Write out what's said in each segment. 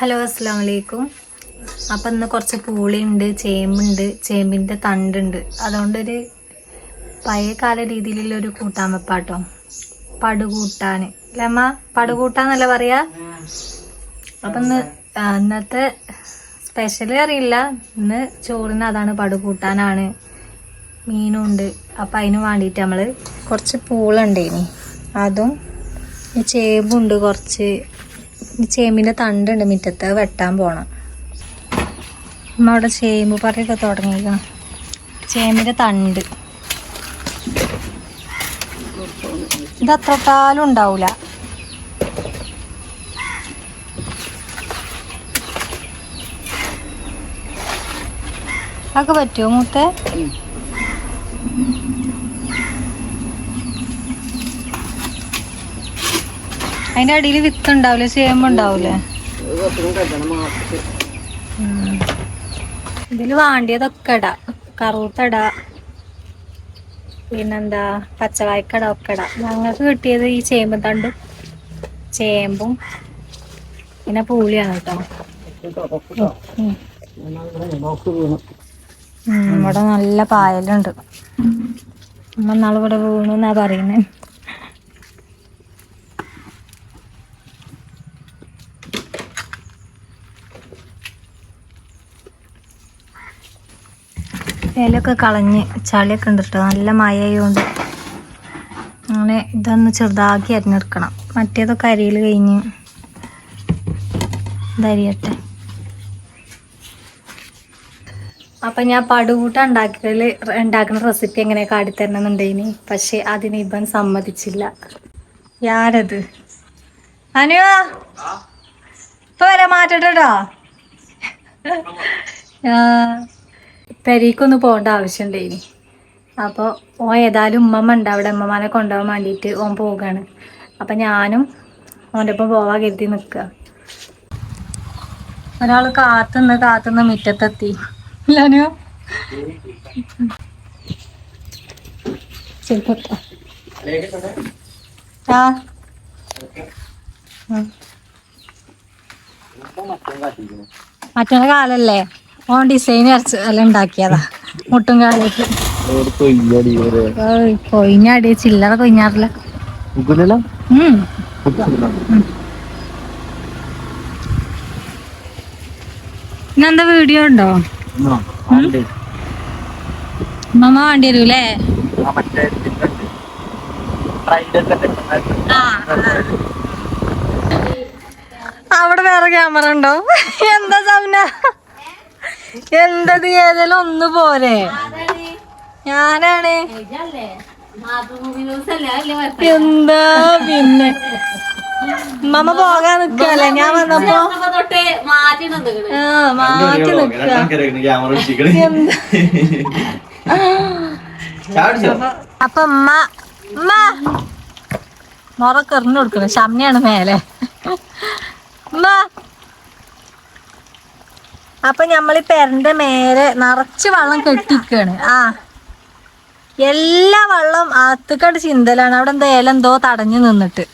Hello അസ്സാം വലൈക്കും അപ്പം ഇന്ന് കുറച്ച് പൂളിയുണ്ട് ചേമ്പുണ്ട് ചേമ്പിന്റെ തണ്ടുണ്ട്. അതുകൊണ്ടൊരു പഴയ കാല രീതിയിലുള്ളൊരു കൂട്ടാൻ വെപ്പാട്ടോ പടുകൂട്ടാൻ അല്ലമ്മ പടുകൂട്ടാന്നല്ല പറയാ? അപ്പം ഇന്ന് ഇന്നത്തെ സ്പെഷ്യൽ അറിയില്ല. ഇന്ന് ചോറിന് അതാണ് പടുകൂട്ടാനാണ്. മീനും ഉണ്ട് അപ്പം അതിന് വേണ്ടിയിട്ട് നമ്മൾ കുറച്ച് പൂളുണ്ടേനി. അതും ചേമ്പുണ്ട് കുറച്ച്. ഈ ചേമ്പിന്റെ തണ്ടുണ്ട് മുറ്റത്ത്. വെട്ടാൻ പോണം. അമ്മ അവിടെ ചേമ്പ് പറയൊക്കെ തുടങ്ങിയിരിക്കണം ചേമ്പിന്റെ തണ്ട്. ഇത് അത്രട്ടാലും ഉണ്ടാവൂല. അതൊക്കെ പറ്റുമോ മൂത്തെ? അതിന്റെ അടിയിൽ വിത്ത് ഉണ്ടാവില്ല ചേമ്പ് ഉണ്ടാവൂലേ ഇതിൽ വാണ്ടിയതൊക്കെ ഇടാ കറൂത്തട പിന്നെന്താ പച്ചവായ്ക്കട ഒക്കെ ഇടാ ഞങ്ങൾക്ക് കിട്ടിയത് ഈ ചേമ്പ് തണ്ടും ചേമ്പും പിന്നെ പൂളിയാണ് കേട്ടോ ഇവിടെ നല്ല പായലുണ്ട് അമ്മ നാളെ ഇവിടെ വീണു എന്നാ പറയുന്നേ ഇലയൊക്കെ കളഞ്ഞ് ചളിയൊക്കെ ഉണ്ട് കേട്ടോ നല്ല മഴയായതുകൊണ്ട് അങ്ങനെ ഇതൊന്ന് ചെറുതാക്കി അരിഞ്ഞെടുക്കണം. മറ്റേതൊക്കെ അരിയിൽ കഴിഞ്ഞ് ഇതരിയട്ടെ അപ്പം ഞാൻ പടുകൂട്ട ഉണ്ടാക്കിയതിൽ ഉണ്ടാക്കുന്ന റെസിപ്പി എങ്ങനെ കാട്ടിത്തരണമെന്നുണ്ടെയിനി പക്ഷെ അതിന് ഇവൻ സമ്മതിച്ചില്ല. ഞാനത് അനുവാ ഇപ്പൊ വരെ മാറ്റട്ടോ പെരീക്കൊന്ന് പോകേണ്ട ആവശ്യമുണ്ടേനി അപ്പോൾ ഓൻ ഏതായാലും ഉമ്മമ്മ ഉണ്ട് അവിടെ. ഉമ്മമാനെ കൊണ്ടുപോകാൻ വേണ്ടിയിട്ട് ഓൻ പോവുകയാണ്. അപ്പം ഞാനും ഓന്റെ ഒപ്പം പോവാൻ കരുതി നിൽക്കുക ഒരാൾ കാത്തുനിന്ന് കാത്തുനിന്ന് മുറ്റത്തെത്തി. ഇല്ലാനോ? ആ. ഉം. മറ്റേ കാലല്ലേ? ഓൻ ഡിസൈൻ വരച്ച് എല്ലാം ഉണ്ടാക്കിയതാ. മുട്ടും കാലേക്ക്. കൊയിഞ്ഞാടി ചില്ലറ കൊയിഞ്ഞാറില്ല. ഇന്നെന്താ വീഡിയോ ഉണ്ടോ? മമ്മ വേണ്ടി വരൂലേ? അവിടെ വേറെ ക്യാമറ ഉണ്ടോ? എന്താ സൗന എന്തത് ഏതെങ്കിലും ഒന്ന് പോരെ. ഞാനാണ്. എന്താ പിന്നെ? മമ്മ പോകാൻ നിക്കല്ലേ? ഞാൻ വന്നപ്പോ ആ മാറ്റി നിക്ക. അപ്പൊ ഉമ്മ ഉമ്മ. മുറക്കെറിഞ്ഞു കൊടുക്കണം. ഷമ്മിയാണ് മേലെ. ഉമ്മ. അപ്പൊ നമ്മളി പെരന്റെ മേലെ നിറച്ച് വെള്ളം കെട്ടിക്കാണ്. ആ. എല്ലാ വെള്ളം അകത്തേക്കണ്ട് ചിന്തലാണ്. അവിടെ എന്താ ഇല എന്തോ തടഞ്ഞു നിന്നിട്ട്.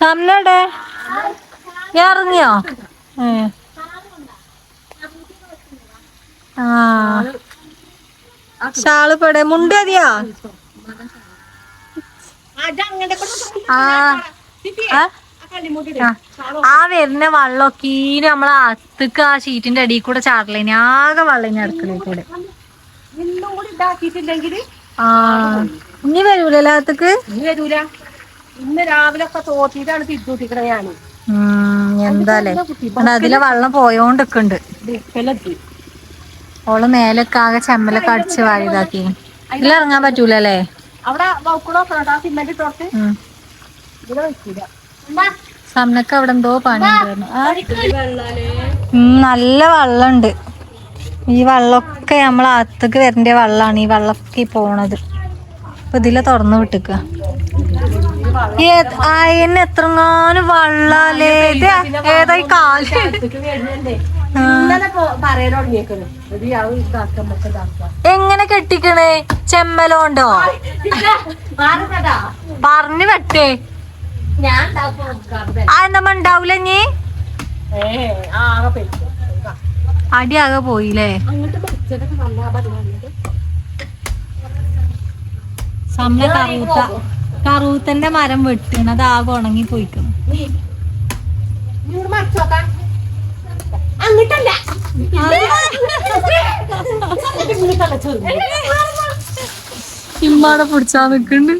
സമനടെ ഇറങ്ങിയോ. ആ. ഷാൾ പെടെ മുണ്ട് മതിയോ? ആ. ആ? വരുന്ന വെള്ളമൊക്കെ നമ്മളെ അത്തക്ക് ആ ഷീറ്റിന്റെ അടിയിൽ കൂടെ ചാടലേനി. ആകെ വെള്ളം ഇനി അടുക്കളയിൽ കൂടെ. ആ. ഇനി വരൂലല്ലോ അകത്തേക്ക്? വരൂല. ഇന്ന് രാവിലെ ഒക്കെ തോത്തിയിട്ടാണ് തിരിച്ചുകൂട്ടിക്കണ ഞാൻ. ഉം, എന്താലേ. അതിലെ വെള്ളം പോയോണ്ടിക്കുണ്ട് ഓൾ മേലൊക്കെ ആകെ ചെമ്മലൊക്കെ അടിച്ച് വാരിതാക്കി ഇതിലിറങ്ങാൻ പറ്റൂലല്ലേ അവിടെ സിമെന്റ് തൊട്ട്. ഇവിടെ വെക്കൂല സമനക്ക് അവിടെ എന്തോ പണി നല്ല വെള്ളമുണ്ട്. ഈ വെള്ളമൊക്കെ നമ്മളെ അകത്തേക്ക് വരേണ്ട വെള്ളമാണ്. ഈ വെള്ളമൊക്കെ പോണത്. അപ്പൊ ഇതിലെ തുറന്നു വിട്ടിക്ക. അയന് എത്രങ്ങാനും വള്ളാലേ. ഇത് ഏതാ ഈ കാൽ? എങ്ങനെ കെട്ടിക്കണേ? ചെമ്മലോണ്ടോ? പറഞ്ഞു വെട്ടേ. ആ നമ്മ ഉണ്ടാവൂല നീ ആകെ അടിയാകെ പോയില്ലേ? സമല കറൂത്ത കറൂത്തന്റെ മരം വെട്ടണത് ആകെ ഉണങ്ങി പോയിക്കണം അങ്ങോട്ടല്ല. ഇമ്മാടെ പിടിച്ചാ നിക്കണ്ട്.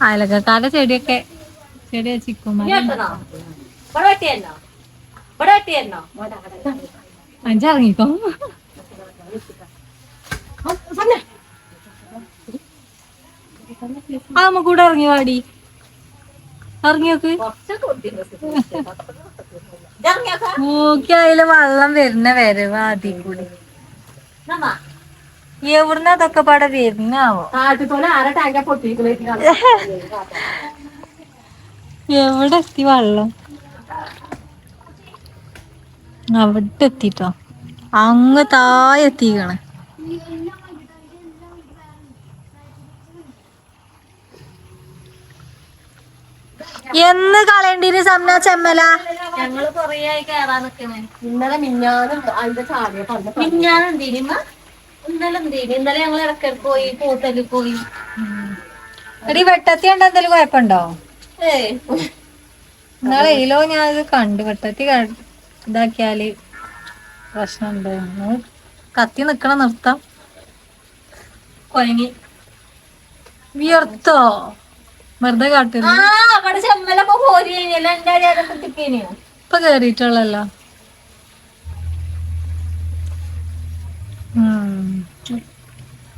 അയലക്കാരുടെ ചെടിയൊക്കെ. ചെടി വെട്ടിയെന്നോ? അഞ്ചിറങ്ങിക്കോ ആ നമ്മ കൂടെ ഇറങ്ങി വാടി. ഇറങ്ങി നോക്ക് നോക്കി അതിൽ വെള്ളം വരുന്ന വരവ് ആദ്യം കൂടി. എവിടുന്ന അതൊക്കെ പാടെ വരുന്നാവോ എവിടെ എത്തി വെള്ളം? അവിടെ എത്തിട്ടോ. അങ്ങ് താഴെ എത്തിക്കണ. എന്ന് കളയണ്ടിന് സംന ചെമ്മല? ഞങ്ങൾ കൊറേ ആയി കേറാൻ നിക്കണേ. ഇന്നലെ മിഞ്ഞാനും അതിന്റെ ചാടിയ പറഞ്ഞു മിഞ്ഞാന്ന് എന്തേനിമ്മ ഇന്നലെ എന്തേനി ഇന്നലെ ഞങ്ങൾ പോയി പോയി. എടി വെട്ടത്തി കണ്ട എന്തെങ്കിലും കുഴപ്പമുണ്ടോ? ഏയ് ഇതിലോ ഞാൻ ഇത് കണ്ടു. വെട്ടത്തി ഇതാക്കിയാൽ പ്രശ്നമുണ്ട്. കത്തി നിക്കണ നിർത്താം. കൊയങ്ങി. വിയർത്തോ? വെറുതെ കാട്ടില്ല ആ അവിടെ ചെമ്മലൊക്കെ പോരി കഴിഞ്ഞല്ല എന്റെ അരിയാതെ കുത്തിക്കേനു ഇപ്പൊ കേറിയിട്ടുള്ളല്ലോ ഉം. ആ ഇവിടെ നിന്നോട്ടെ ആ വട്ടം ഉമ്മന്റെ കണ്ണു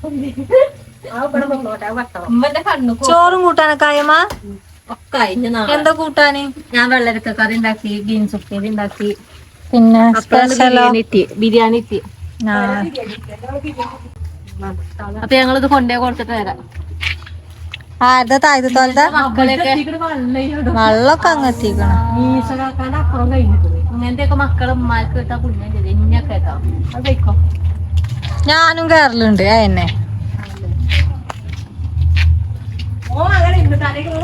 ചോറും കൂട്ടാനൊക്കെ ആയമ്മ ഒക്കെ എന്താ കൂട്ടാന്? ഞാൻ വെള്ളരിക്ക കറി ഉണ്ടാക്കി ബീൻസ് ഉപ്പേരി ഉണ്ടാക്കി. പിന്നെ ബിരിയാണി എത്തി ബിരിയാണി എത്തി ആ. അപ്പൊ ഞങ്ങളിത് കൊണ്ടേ കൊടുത്തിട്ട് വരാം. ആരുടെ തോലത്തെ വെള്ളമൊക്കെ അങ്ങ് എത്തിക്കണം. ഇങ്ങനത്തെ ഇങ്ങനത്തെയൊക്കെ മക്കളെ ഉമ്മാർക്ക് കിട്ടാ ചെയ്ത് ഇന്നൊക്കെ കേട്ടോ. അത് കഴിക്കോ ഞാനും കയറലുണ്ട്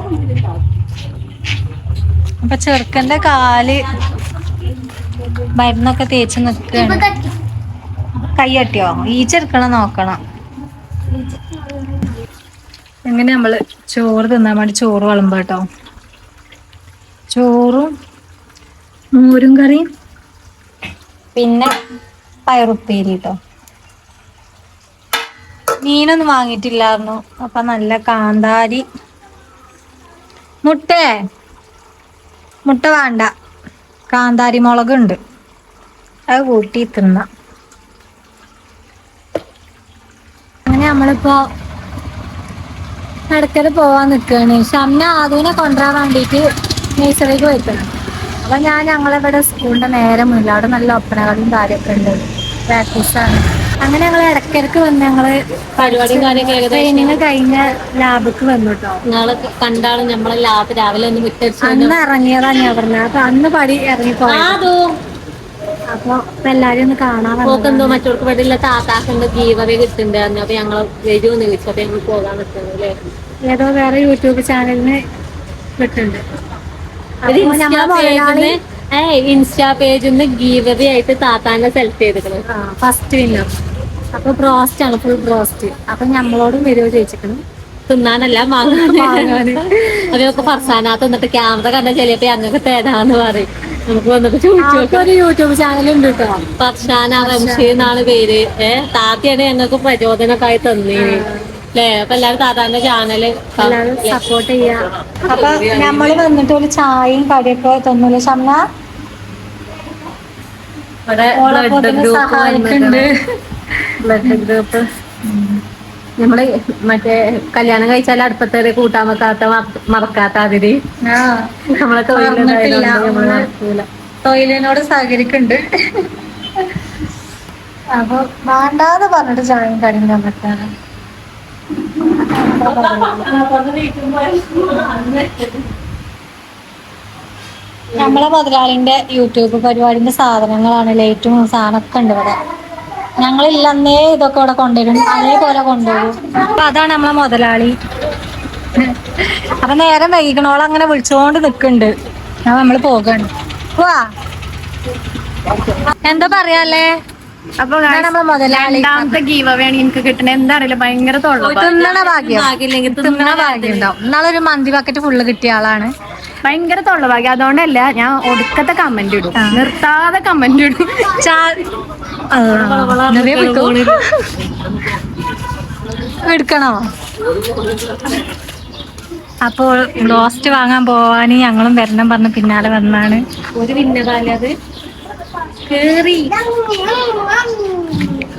മുന്നിലുണ്ടാവും അപ്പൊ ചെറുക്കന്റെ കാൽ മരുന്നൊക്കെ തേച്ച് നിക്കാണ് കൈയട്ടിയോ ഈ ചെറുക്കണം നോക്കണം. എങ്ങനെ നമ്മൾ ചോറ് തിന്നാൻ വേണ്ടി ചോറ് വിളമ്പ കേട്ടോ ചോറും മോരും കറിയും പിന്നെ പയറുപ്പേരി കേട്ടോ മീനൊന്നും വാങ്ങിയിട്ടില്ലായിരുന്നു. അപ്പൊ നല്ല കാന്താരി. മുട്ടേ? മുട്ട വേണ്ട. കാന്താരി മുളകുണ്ട്. അത് കൂട്ടി തിന്ന. അങ്ങനെ നമ്മളിപ്പോ ഇടയ്ക്കൽ പോവാൻ നിൽക്കുകയാണ് ഷംന ആദുവിനെ കൊണ്ടുവരാൻ വേണ്ടിയിട്ട് നേഴ്സറിക്ക് പോയിക്കണം അപ്പൊ ഞാൻ ഞങ്ങളിവിടെ സ്കൂളിന്റെ നേരെ മുന്നിൽ. അവിടെ നല്ല ഒപ്പനകളും കാര്യമൊക്കെ ഉണ്ട്. പ്രാക്ടീസാണ് അങ്ങനെ ഞങ്ങൾ ഇടയ്ക്കിടയ്ക്ക് വന്ന് ഞങ്ങൾ പരിപാടിയും കാര്യമൊക്കെ ഏകദേശം ട്രെയിനിങ് കഴിഞ്ഞ ലാബിക്ക് വന്നു കേട്ടോ ഞങ്ങൾ കണ്ടാണ് നമ്മളെ ലാഭ രാവിലെ ഒന്ന് വിട്ടടിച്ചു അന്ന് ഇറങ്ങിയതാ ഞാൻ പറഞ്ഞത്. അപ്പൊ അന്ന് പടി ഇറങ്ങിപ്പോ അപ്പൊ എല്ലാരും ഒന്ന് കാണാൻ പോക്കെന്തോ മറ്റവർക്ക് ഇവിടെ താത്താക്കുണ്ട് ഗീവറി കിട്ടുന്നുണ്ട്. അപ്പൊ ഞങ്ങൾ വരുമെന്ന് ചോദിച്ചു. അപ്പൊ ഞങ്ങൾ പോകാൻ നിൽക്കുന്നു അല്ലേ? ഏതോ വേറെ യൂട്യൂബ് ചാനലിന് വിട്ടുണ്ട് അപ്പൊ മുതലാളി പേജിന്ന് ഏ ഇൻസ്റ്റാ പേജിൽ നിന്ന് ഗീവറി ആയിട്ട് താത്താന്റെ സെലക്ട് ചെയ്തിട്ടുണ്ട് ഫസ്റ്റ് വിന്നർ അപ്പൊ ബ്രോസ്റ്റ് ആണ് ഫുൾ ബ്രോസ്റ്റ് അപ്പൊ നമ്മളോടും വരുമോ ചോദിച്ചിരിക്കണം. തിന്നാനല്ല വാങ്ങാൻ അതൊക്കെ ഫർസാനകത്ത് എന്നിട്ട് ക്യാമറ കണ്ട ചിലപ്പോ ഞങ്ങൾക്ക് തേടാന്ന് പറയും. നമുക്ക് വന്നിട്ട് ചോദിച്ചു യൂട്യൂബ് ചാനൽ ഉണ്ട് കേട്ടോ ഫർഷാന റംഷി എന്നാണ് പേര്. ഏഹ് താത്തയാണ് ഞങ്ങൾക്ക് പ്രചോദനമൊക്കെ ആയി തന്നീന്. അല്ലേ അപ്പൊ എല്ലാരും താത്താന്റെ ചാനൽ സപ്പോർട്ട് ചെയ്യാം. അപ്പൊ നമ്മൾ വന്നിട്ട് ഒരു ചായയും കടിയൊക്കെ തന്നൂല ഷംന? ഗ്രൂപ്പ് സഹായിക്കുന്നുണ്ട് ബ്ലഡ് ഗ്രൂപ്പ് നമ്മൾ മറ്റേ കല്യാണം കഴിച്ചാൽ അടുപ്പത്തേറി കൂട്ടാൻ വെക്കാത്ത മറ- മറക്കാത്ത അതിരി. നമ്മളെ തൊഴിലിനോട് സഹകരിക്കുന്നുണ്ട് അപ്പൊ വേണ്ടാന്ന് പറഞ്ഞിട്ട് ചായയും കടിയും തന്നിട്ടാണ്. നമ്മളെ മുതലാളിന്റെ യൂട്യൂബ് പരിപാടിന്റെ സാധനങ്ങളാണ് ലൈറ്റും സാധനമൊക്കെ ഉണ്ട് ഇവിടെ. ഞങ്ങളില്ലന്നേ ഇതൊക്കെ ഇവിടെ കൊണ്ടുവരും. അതേപോലെ കൊണ്ടുവരും അപ്പൊ അതാണ് നമ്മളെ മുതലാളി. അപ്പൊ നേരം വൈകണോളം അങ്ങനെ വിളിച്ചോണ്ട് നിക്കുന്നുണ്ട് അപ്പൊ നമ്മൾ പോകണ്ട് വാ. എന്താ പറയാല്ലേ അപ്പൊ രണ്ടാമത്തെ ഗീവ് അവയാണ് എനിക്ക് കിട്ടണത് എന്താ അറിയില്ല ഭയങ്കര തിന്നണ ഭാഗ്യം. തിന്നണ ഭാഗ്യം. ഉണ്ടാവും. ഇന്നാളൊരു മന്തി ബക്കറ്റ് ഫുള്ള് കിട്ടിയ ആളാണ്. ഭയങ്കര തൊള്ള ഭാഗ്യം. അതുകൊണ്ടല്ല ഞാൻ ഒടുക്കത്തെ കമന്റ് ഇടും. നിർത്താതെ കമന്റ് ഇടും. എടുക്കണോ? അപ്പോൾ ലോസ്റ്റ് വാങ്ങാൻ പോവാൻ ഞങ്ങളും വരണം പറഞ്ഞ് പിന്നാലെ വന്നാണ്. ഒരു പിന്നകാലം അത്? കേറി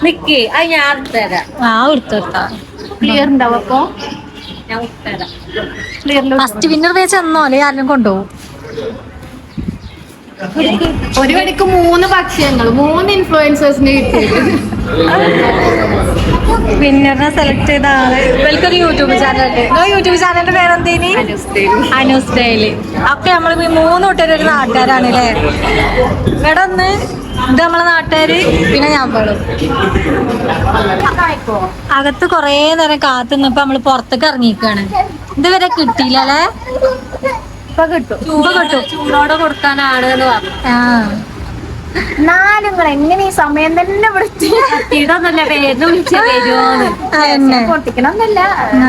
നിക്ക് അത് ഞാൻ തരാം ആ എടുത്തെടുത്താ ക്ലിയർ ഉണ്ടാവും അപ്പൊ ഞാൻ തരാം ക്ലിയറിൽ ഫസ്റ്റ് വിന്നർ പേച്ച് എന്നോ അല്ലെ ആരും കൊണ്ടുപോകും ഒരു വഴിക്ക് മൂന്ന് ഭക്ഷ്യങ്ങൾ മൂന്ന് ഇൻഫ്ലുവൻസേഴ്സിന് കിട്ടിയത് വിന്നറിനെ സെലക്ട് ചെയ്ത ആൾ. ഇവൽക്കൊരു യൂട്യൂബ് ചാനലുണ്ട് യൂട്യൂബ് ചാനലിന്റെ പേരെന്തേനി? അനൂസ് ഡെയിലി ഒക്കെ നമ്മൾ മൂന്ന് കൂട്ടരും ഒരു നാട്ടുകാരാണ് അല്ലേ ഇവിടെ ഒന്ന് ഇത് നമ്മളെ നാട്ടുകാര് പിന്നെ ഞാൻ പോളും അകത്ത് കൊറേ നേരം കാത്തു നിന്നപ്പോ നമ്മൾ പുറത്തേക്ക് ഇറങ്ങിക്കാണ് ഇതുവരെ കിട്ടിയില്ല അല്ലേ ഇപ്പൊ കിട്ടും. കിട്ടും. ചൂടോടെ കൊടുക്കാനാണ് ആ. എന്നാലും നിങ്ങൾ എങ്ങനെ ഈ സമയം തന്നെ വിളിച്ച് ഇതൊന്നല്ല പേര് വിളിച്ച വരുമോന്ന് അതന്നെ പൊട്ടിക്കണം എന്നല്ല.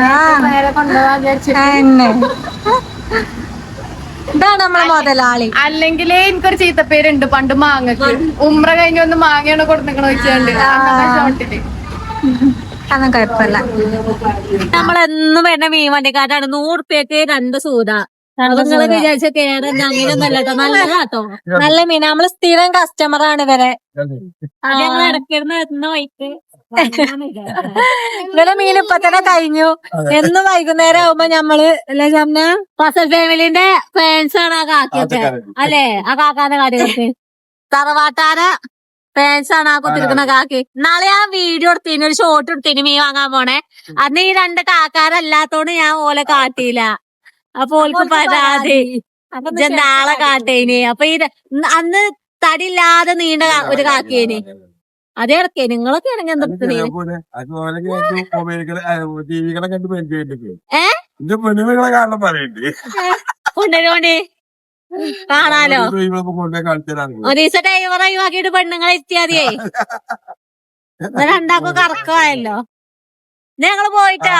ആ. നേരെ കൊണ്ടുപോകാൻ വിചാരിച്ചു അതന്നെ ഇതാണ് നമ്മളെ മുതലാളി. അല്ലെങ്കിലേ എനിക്കൊരു ചീത്തപ്പേരുണ്ട് പണ്ട് മാങ്ങക്ക്. ഉമ്ര കഴിഞ്ഞ ഒന്ന് മാങ്ങയാണ് കൊടുത്തേക്കണ വെച്ചാണ്ട് ഷോട്ടിൽ. അതൊന്നും കുഴപ്പമില്ല. നമ്മളെന്നും വരുന്ന മീൻ വണ്ടിക്കാരാണ്. നൂറുപ്യക്ക് രണ്ട് സൂത. വിചാരിച്ച കേടല്ല നല്ല മീൻ. നമ്മൾ സ്ഥിരം കസ്റ്റമർ ആണ് ഇവരെ. ഇവരെ മീൻ ഇപ്പൊ തന്നെ കഴിഞ്ഞു. എന്ന് വൈകുന്നേരം ആവുമ്പോ ഞമ്മൾ അല്ലെ ചമ്മ ഫസൽ ഫാമിലിന്റെ ഫാൻസ് ആണ് ആ കാക്കിയൊക്കെ. അല്ലെ? ആ കാക്കാന്റെ കാര്യമൊക്കെ. തറവാട്ടാര ഫാൻസ് ആണ് ആ കുത്തിരിക്കുന്ന കാക്കി. നാളെ ഞാൻ വീഡിയോ എടുത്തിന് ഒരു ഷോട്ട് എടുത്തിന് മീൻ വാങ്ങാൻ പോണേ. അന്ന് ഈ രണ്ട് കാക്കാരല്ലാത്തോണ്ട് ഞാൻ ഓലെ കാട്ടിയില്ല. അപ്പൊ ഓൾക്ക് പരാതി ഇജ്ജ് നാളെ കാട്ടേനി അപ്പൊ ഈ ര- അന്ന് തടിയില്ലാതെ നീണ്ട കാ- ഒരു കാക്കേനി അതേ ഇടക്കേ നിങ്ങളൊക്കെ ആണെങ്കിൽ എന്താ എടുത്തത്? ജീവികളെ കണ്ട് പരിചയമില്ലേ ഏ? എന്റെ പെണ്ണുങ്ങളെ കാരണം പറയണ്ട് കൊണ്ടുവരോണ്ടി കാണാലോ കൊണ്ടേ കളിച്ചാലാണ് ഒരു ദിവസം ഡ്രൈവർ ഒഴിവാക്കിയിട്ട് പെണ്ണുങ്ങളെ എത്തിയാതിയേ രണ്ടാക്കും കറക്കമായല്ലോ ഞങ്ങൾ പോയിട്ടാ